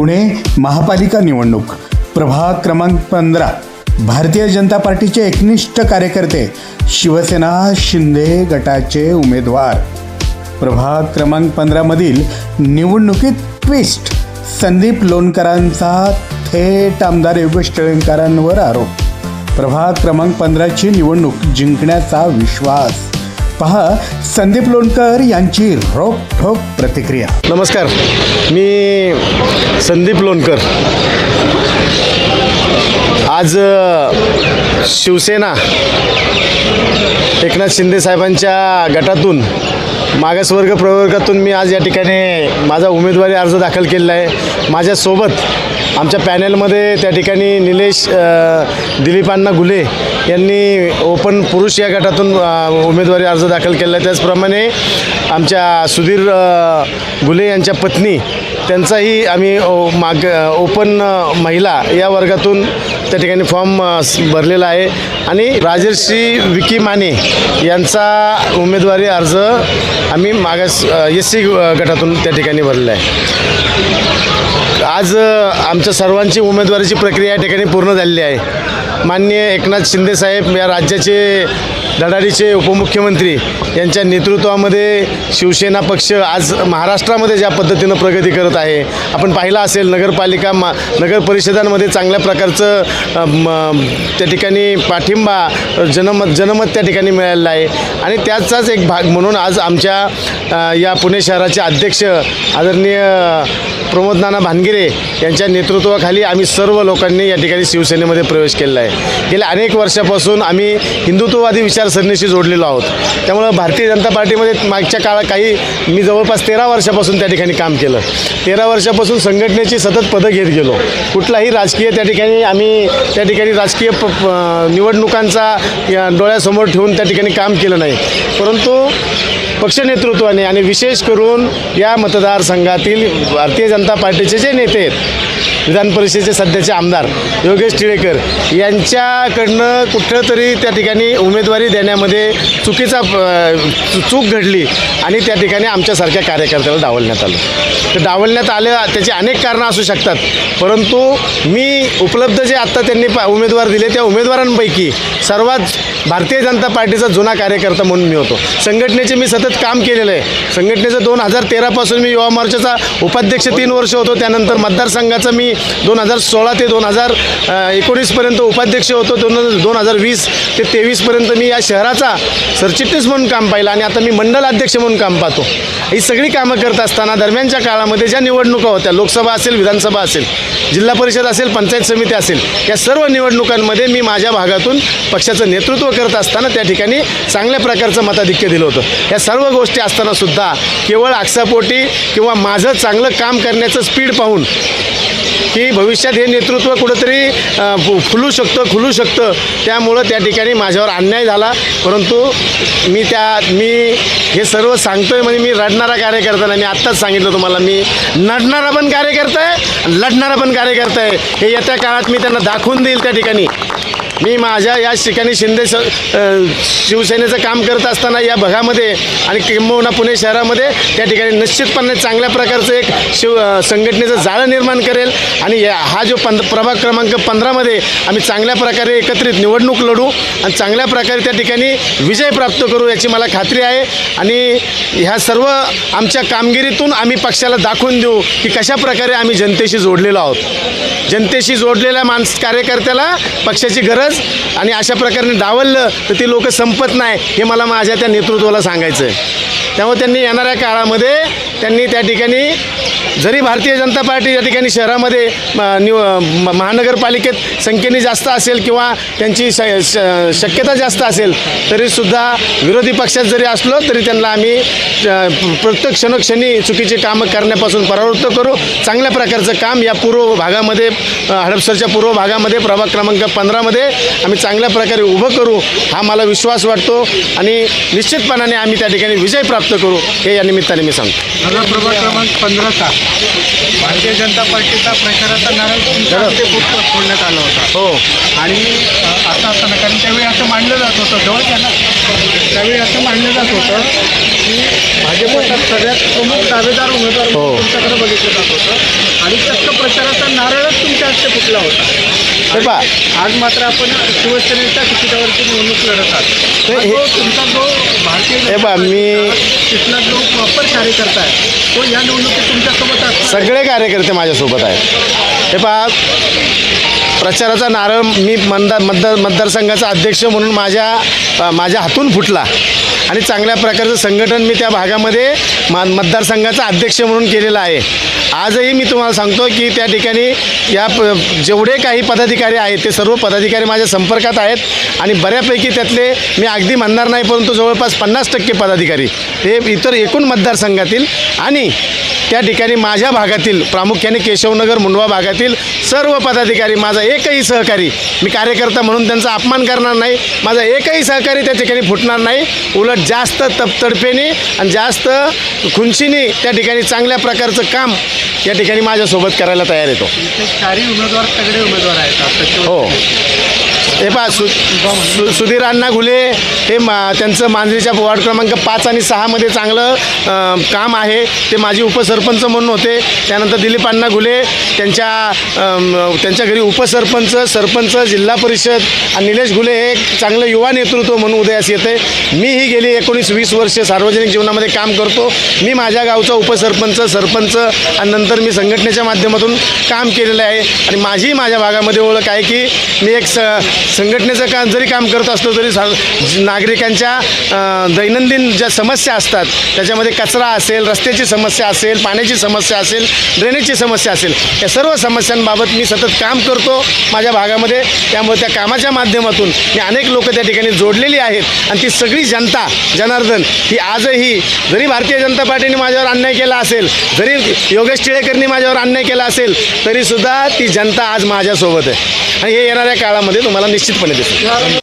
पुणे महापालिका निवडणूक. प्रभाग क्रमांक पंधरा. भारतीय जनता पार्टीचे एकनिष्ठ कार्यकर्ते शिवसेना शिंदे गटाचे उमेदवार. प्रभाग क्रमांक पंधरामधील निवडणुकीत ट्विस्ट. संदीप लोणकरांचा थेट आमदार योगेश टिळेकरांवर आरोप. प्रभाग क्रमांक पंधराची निवडणूक जिंकण्याचा विश्वास. पहा संदीप लोणकर यांची रोखठोक प्रतिक्रिया. नमस्कार. मी संदीप लोणकर. आज शिवसेना एकनाथ शिंदे साहेबांच्या गटातून मागासवर्ग प्रवर्गातून मी आज या ठिकाणी माझा उमेदवारी अर्ज दाखल केलेला आहे. माझ्यासोबत आमच्या पॅनेलमध्ये त्या ठिकाणी निलेश दिलीपांना गुले यांनी ओपन पुरुष या गटातून उमेदवारी अर्ज दाखल केला. आहे त्याचप्रमाणे आमच्या सुधीर गुले यांच्या पत्नी त्यांचाही आम्ही ओ, माग ओपन महिला या वर्गातून त्या ठिकाणी फॉर्म भरलेला आहे. आणि राजर्षी विकी माने यांचा उमेदवारी अर्ज आम्ही मागास एस सी गटातून त्या ठिकाणी भरलेला आहे. आज आमच्या सर्वांची उमेदवारीची प्रक्रिया या ठिकाणी पूर्ण झालेली आहे. माननीय एकनाथ शिंदेसाहेब या राज्याचे धडाडीचे उपमुख्यमंत्री यांच्या नेतृत्वामध्ये शिवसेना पक्ष आज महाराष्ट्रामध्ये ज्या पद्धतीनं प्रगती करत आहे आपण पाहिलं असेल नगरपालिका मा नगर परिषदांमध्ये चांगल्या प्रकारचं म, त्या ठिकाणी पाठिंबा जनमत जनमत त्या ठिकाणी मिळालेलं आहे. आणि त्याचाच एक भाग म्हणून आज आमच्या या पुणे शहराचे अध्यक्ष आदरणीय प्रमोद नाना भानगिरे यांच्या नेतृत्वाखाली आम्ही सर्व लोकांनी या ठिकाणी शिवसेनेमध्ये प्रवेश केलेला आहे. गेल्या अनेक वर्षापासून आम्ही हिंदुत्ववादी विचारसरणीशी जोडलेलो आहोत. त्यामुळं भारतीय जनता पार्टीमध्ये मागच्या काळात काही मी जवळपास तेरा वर्षापासून त्या ठिकाणी काम केलं. तेरा वर्षापासून संघटनेची सतत पदं घेत गेलो. कुठलाही राजकीय त्या ठिकाणी आम्ही त्या ठिकाणी राजकीय प प- निवडणुकांचा या डोळ्यासमोर ठेवून त्या ठिकाणी काम केलं नाही. परंतु पक्ष नेतृत्वाने आणि विशेष करून या मतदारसंघातील भारतीय जनता पार्टीचे जे नेते आहेत विधान परिषदेचे सध्याचे आमदार योगेश टिळेकर यांच्याकडनं कुठं तरी त्या ठिकाणी उमेदवारी देण्यामध्ये चुकीचा चूक घडली आणि त्या ठिकाणी आमच्यासारख्या कार्यकर्त्याला डावलण्यात आलं. तर डावलण्यात आलं त्याची अनेक कारणं असू शकतात. परंतु मी उपलब्ध जे आत्ता त्यांनी पा उमेदवार दिले त्या उमेदवारांपैकी सर्वात भारतीय जनता पार्टीचा जुना कार्यकर्ता म्हणून मी होतो. संघटनेचे मी सतत काम केलेलं आहे. संघटनेचं दोन हजार तेरापासून मी युवा मोर्चाचा उपाध्यक्ष तीन वर्ष होतो. त्यानंतर मतदारसंघाचं मी दोन हजार सोळा ते दोन हजार एकोणीसपर्यंत उपाध्यक्ष होतो दोन दोन हजार वीस ते तेवीसपर्यंत मी या शहराचा सरचिटणीस म्हणून काम पाहिलं आणि आता मी मंडल अध्यक्ष म्हणून काम पाहतो. ही सगळी कामं करत असताना दरम्यानच्या काळामध्ये ज्या निवडणुका होत्या लोकसभा असेल विधानसभा असेल जिल्हा परिषद असेल पंचायत समिती असेल या सर्व निवडणुकांमध्ये मी माझ्या भागातून पक्षाचं नेतृत्व करत असताना त्या ठिकाणी चांगल्या प्रकारचं मताधिक्य दिलं होतं. या सर्व गोष्टी असताना सुद्धा केवळ आक्षापोटी किंवा माझं चांगलं काम करण्याचं स्पीड पाहून की भविष्यात हे नेतृत्व कुठंतरी फुलू शकतं खुलू शकतं. त्यामुळं त्या ठिकाणी माझ्यावर अन्याय झाला. परंतु मी त्या मी हे सर्व सांगतोय म्हणजे मी रडणारा कार्यकर्ता नाही. मी आत्ताच सांगितलं तुम्हाला मी नडणारा पण कार्यकर्ता आहे लढणारा पण कार्यकर्ता आहे. हे येत्या काळात मी त्यांना दाखवून देईल त्या ठिकाणी. मी माझ्या या ठिकाणी शिंदे स शिवसेनेचं काम करत असताना या भागामध्ये आणि किंबहुना पुणे शहरामध्ये त्या ठिकाणी निश्चितपणे चांगल्या प्रकारचं एक शिव संघटनेचं जाळं निर्माण करेल. आणि या हा जो पंध प्रभाग क्रमांक पंधरामध्ये आम्ही चांगल्या प्रकारे एकत्रित निवडणूक लढू आणि चांगल्या प्रकारे त्या ठिकाणी विजय प्राप्त करू याची मला खात्री आहे. आणि ह्या सर्व आमच्या कामगिरीतून आम्ही पक्षाला दाखवून देऊ की कशा प्रकारे आम्ही जनतेशी जोडलेलो आहोत. जनतेशी जोडलेल्या माणस कार्यकर्त्याला पक्षाची गरज आणि अशा प्रकारे डावललं तर ती लोक संपत नाही हे मला माझ्या त्या नेतृत्वाला सांगायचं आहे त्यामुळे त्यांनी येणाऱ्या काळामध्ये त्यांनी त्या ठिकाणी जरी भारतीय जनता पार्टी या ठिकाणी शहरामध्ये म, निव म- महानगरपालिकेत संख्येने जास्त असेल किंवा त्यांची श श- शक्यता जास्त असेल तरीसुद्धा विरोधी पक्षात जरी असलो तरी त्यांना आम्ही प्रत्येक क्षणोक्षणी चुकीची कामं करण्यापासून परावृत्त करू. चांगल्या प्रकारचं काम या पूर्व भागामध्ये हडपसरच्या पूर्व भागामध्ये प्रभाग क्रमांक पंधरामध्ये आम्ही चांगल्या प्रकारे उभं करू हा मला विश्वास वाटतो. आणि निश्चितपणाने आम्ही त्या ठिकाणी विजय प्राप्त करू हे या निमित्ताने मी सांगतो. प्रभाग क्रमांक पंधराचा. भारतीय जनता पार्टीचा प्रचाराचा नारळ हस्ते फुट फोडण्यात आला होता. हो. आणि असं असताना कारण त्यावेळी असं मानलं जात होतं जवळ घ्या ना. त्यावेळी असं मानलं जात होतं की भाजपचा सगळ्यात प्रमुख दावेदार उमेदवार हो. तुमच्याकडे बघितलं जात होतं. आणि चक्क प्रचार महाराष्ट्र फुटला होता. हे पहा. आज मात्र आपण शिवसेनेच्या तिकिटावरती निवडणूक लढत आहात. हा हे- जो तुमचा जो भारतीय हे पहा, मी- तिथला जो प्रॉपर कार्यकर्ता आहे तो या निवडणुकीत तुमच्यासोबत असणार सगळे कार्यकर्ते माझ्यासोबत आहेत. हे पहा प्रचाराचा नारळ मी मतदार मतदार मतदारसंघाचा अध्यक्ष म्हणून माझ्या अ, माझ्या हातून फुटला. आणि चांगल्या प्रकारचं संघटन मी त्या भागामध्ये मा मतदारसंघाचा अध्यक्ष म्हणून केलेलं आहे. आजही मी तुम्हाला सांगतो की त्या ठिकाणी या प जेवढे काही पदाधिकारी आहेत ते सर्व पदाधिकारी माझ्या संपर्कात आहेत आणि बऱ्यापैकी त्यातले मी अगदी म्हणणार नाही परंतु जवळपास पन्नास टक्के पदाधिकारी हे इतर एकूण मतदारसंघातील आणि त्या ठिकाणी माझ्या भागातील प्रामुख्याने केशवनगर मुंडवा भागातील सर्व पदाधिकारी माझा एकही सहकारी मी कार्यकर्ता म्हणून त्यांचा अपमान करणार नाही माझा एकही सहकारी त्या ठिकाणी फुटणार नाही. उलट जास्त तपतडफेने आणि जास्त खुंचीने त्या ठिकाणी चांगल्या प्रकारचं काम या ठिकाणी माझ्यासोबत करायला तयार येतो चारही उमेदवार तगडे उमेदवार आहेत. हो. हे पहा सु सु सुधीर अण्णा घुले हे मा त्यांचं मांजरीच्या वॉर्ड क्रमांक पाच आणि सहामध्ये चांगलं काम आहे. ते माझे उपसरपंच म्हणून होते. त्यानंतर दिलीप अण्णा घुले त्यांच्या त्यांच्या घरी उपसरपंच सरपंच जिल्हा परिषद आणि निलेश घुले हे एक चांगलं युवा नेतृत्व म्हणून उदयास येते मीही गेली एकोणीस वीस वर्ष सार्वजनिक जीवनामध्ये काम करतो. मी माझ्या गावचा उपसरपंच सरपंच आणि नंतर मी संघटनेच्या माध्यमातून काम केलेलं आहे. आणि माझी माझ्या भागामध्ये ओळख आहे की मी एक स संघटनेचं काम जरी काम करत असलो तरी सा नागरिकांच्या दैनंदिन ज्या समस्या असतात त्याच्यामध्ये कचरा असेल रस्त्याची समस्या असेल पाण्याची समस्या असेल ड्रेनेजची समस्या असेल या सर्व समस्यांबाबत मी सतत काम करतो माझ्या भागामध्ये. त्यामुळे त्या कामाच्या माध्यमातून मी अनेक लोक त्या ठिकाणी जोडलेली आहेत. आणि ती सगळी जनता जनार्दन ही आजही जरी भारतीय जनता पार्टीने माझ्यावर अन्याय केला असेल जरी योगेश टिळेकरनी माझ्यावर अन्याय केला असेल तरीसुद्धा ती जनता आज माझ्यासोबत आहे. आणि हे येणाऱ्या काळामध्ये तुम्हाला निश्चितपणे दिसेल.